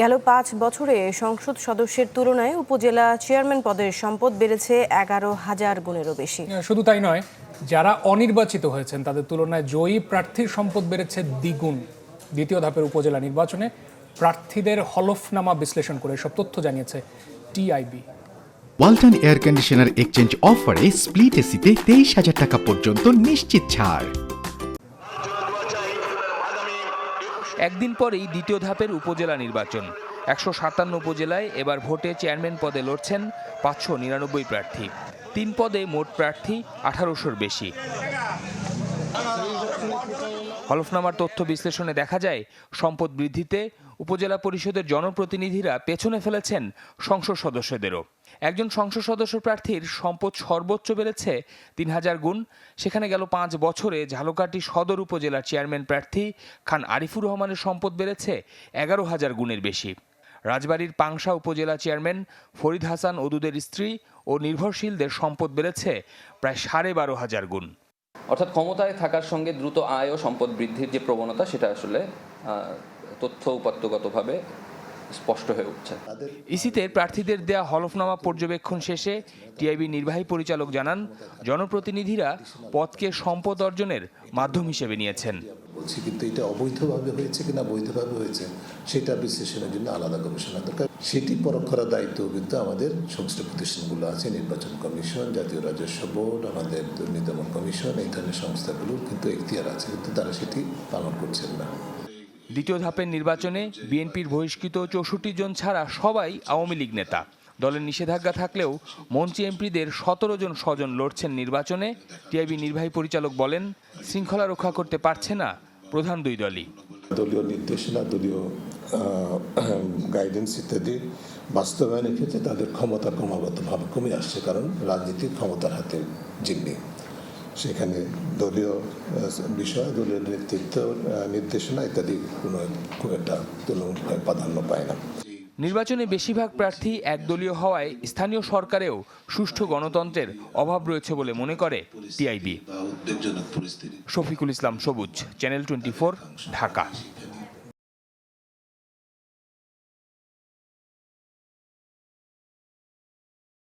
গেল পাঁচ বছরে সংসদ সদস্যের তুলনায় উপজেলা চেয়ারম্যান পদের সম্পদ বেড়েছে এগারো হাজার গুণেরও বেশি। শুধু তাই নয় যারা অনির্বাচিত হয়েছেন তাদের তুলনায় জয়ী প্রার্থীর সম্পদ বেড়েছে দ্বিগুণ। দ্বিতীয় ধাপের উপজেলা নির্বাচনে প্রার্থীদের হলফনামা বিশ্লেষণ করে সব তথ্য জানিয়েছে TIB. Walton air conditioner exchange অফারে স্প্লিট এসিতে তেইশ হাজার টাকা পর্যন্ত নিশ্চিত ছাড়। একদিন পরেই দ্বিতীয় ধাপের উপজেলা নির্বাচন। একশো সাতান্ন উপজেলায় এবার ভোটে চেয়ারম্যান পদে লড়ছেন পাঁচশো নিরানব্বই প্রার্থী। তিন পদে মোট প্রার্থী আঠারোশোর বেশি। হলফনামার তথ্য বিশ্লেষণে দেখা যায়, সম্পদ বৃদ্ধিতে উপজেলা পরিষদের জনপ্রতিনিধিরা পেছনে ফেলেছেন সংসদ সদস্যদেরও। একজন সংসদ সদস্য প্রার্থীর সম্পদ সর্বোচ্চ বেড়েছে তিন হাজার গুণ। সেখানে গেল পাঁচ বছরে ঝালকাঠি সদর উপজেলার চেয়ারম্যান প্রার্থী খান আরিফুর রহমানের সম্পদ বেড়েছে এগারো হাজার গুণের বেশি। রাজবাড়ীর পাংশা উপজেলা চেয়ারম্যান ফরিদ হাসান ওদুদের স্ত্রী ও নির্ভরশীলদের সম্পদ বেড়েছে প্রায় সাড়ে বারো হাজার গুণ। অর্থাৎ ক্ষমতায় থাকার সঙ্গে দ্রুত আয় ও সম্পদ বৃদ্ধির যে প্রবণতা, সেটা আসলে তথ্য উপাত্তগতভাবে স্পষ্ট হয়ে উঠছে। ইসিতে প্রার্থীদের দেয়া হলফনামা পর্যবেক্ষণ শেষে টিআইবি নির্বাহী পরিচালক জানান জনপ্রতিনিধিরা পদকে সম্পদ অর্জনের মাধ্যম হিসেবে নিয়েছেন। বলছি কিন্তু এটা অবৈধভাবে হয়েছে কিনা বৈধভাবে হয়েছে সেটা বিশ্লেষণের জন্য আলাদা গবেষণা দরকার। সেটি পরখ করার দায়িত্ব কিন্তু আমাদের সংশ্লিষ্ট প্রতিষ্ঠানগুলো আছে নির্বাচন কমিশন জাতীয় রাজস্ব বোর্ড আমাদের দুর্নীতি দমন কমিশন এই ধরনের সংস্থাগুলোর কিন্তু এখতিয়ার আছে কিন্তু তারা সেটি পালন করছেন না। দ্বিতীয় ধাপের নির্বাচনে বিএনপির বহিষ্কৃত চৌষট্টি জন ছাড়া সবাই আওয়ামী লীগ নেতা। দলের নিষেধাজ্ঞা থাকলেও মন্ত্রী এমপিদের সতেরো জন স্বজন লড়ছেন নির্বাচনে। টিআইবি নির্বাহী পরিচালক বলেন, শৃঙ্খলা রক্ষা করতে পারছে না প্রধান দুই দলই। দলীয় নির্দেশনা, দলীয় গাইডেন্স ইত্যাদি বাস্তবায়নের ক্ষেত্রে তাদের ক্ষমতা ক্রমাগতভাবে কমে আসছে কারণ রাজনীতি ক্ষমতার হাতে জিম্মি। সেখানে দলীয় বিষয় দলীয় নেতৃত্ব নির্দেশনা ইত্যাদি কোনো খুব একটা তুলনায় প্রাধান্য পায় না। নির্বাচনে বেশিরভাগ প্রার্থী একদলীয় হওয়ায় স্থানীয় সরকারেও সুষ্ঠু গণতন্ত্রের অভাব রয়েছে বলে মনে করে টিআইবি। শফিকুল ইসলাম সবুজ চ্যানেল টোয়েন্টি ঢাকা।